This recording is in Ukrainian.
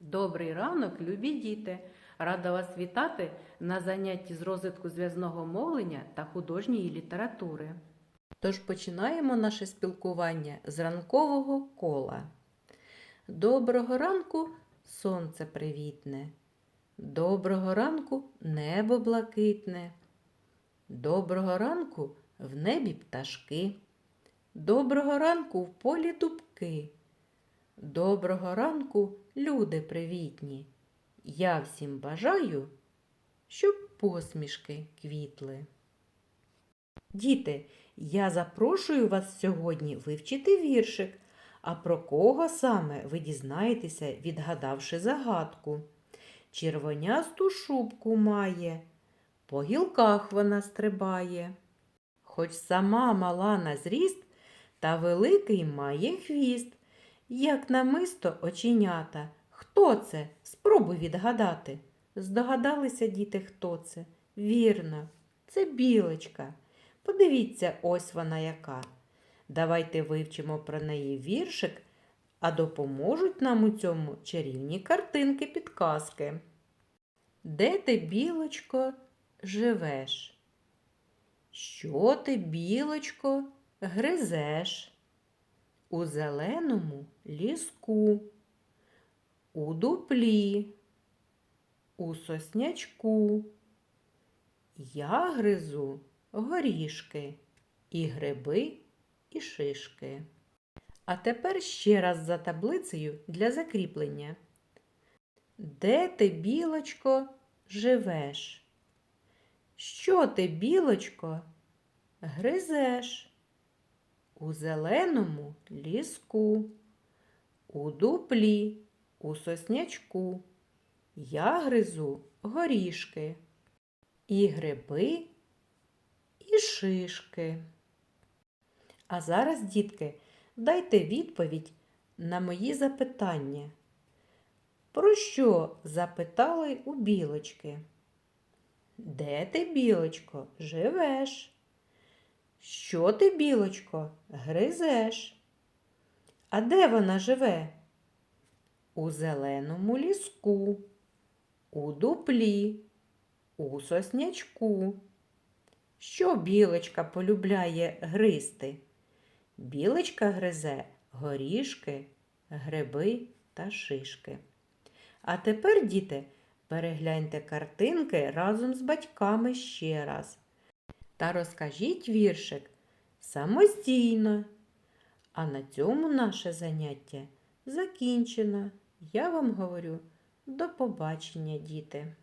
Добрий ранок, любі діти! Рада вас вітати на занятті з розвитку зв'язного мовлення та художньої літератури. Тож починаємо наше спілкування з ранкового кола. Доброго ранку сонце привітне. Доброго ранку небо блакитне. Доброго ранку в небі пташки. Доброго ранку в полі дубки. Доброго ранку, люди привітні. Я всім бажаю, щоб посмішки квітли. Діти, я запрошую вас сьогодні вивчити віршик. А про кого саме ви дізнаєтеся, відгадавши загадку. Червонясту шубку має, по гілках вона стрибає. Хоч сама мала на зріст, та великий має хвіст. Як намисто оченята. Хто це? Спробуй відгадати. Здогадалися діти, хто це? Вірно, це білочка. Подивіться, ось вона яка. Давайте вивчимо про неї віршик, а допоможуть нам у цьому чарівні картинки підказки. Де ти, білочко, живеш? Що ти, білочко, гризеш? У зеленому ліску, у дуплі, у соснячку. Я гризу горішки і гриби, і шишки. А тепер ще раз за таблицею для закріплення. Де ти, білочко, живеш? Що ти, білочко, гризеш? У зеленому ліску, у дуплі, у соснячку. Я гризу горішки, і гриби, і шишки. А зараз, дітки, дайте відповідь на мої запитання. Про що запитали у білочки? Де ти, білочко, живеш? Що ти, білочко, гризеш? А де вона живе? У зеленому ліску, у дуплі, у соснячку. Що білочка полюбляє гризти? Білочка гризе горішки, гриби та шишки. А тепер, діти, перегляньте картинки разом з батьками ще раз та розкажіть віршик самостійно. А на цьому наше заняття закінчено. Я вам говорю до побачення, діти!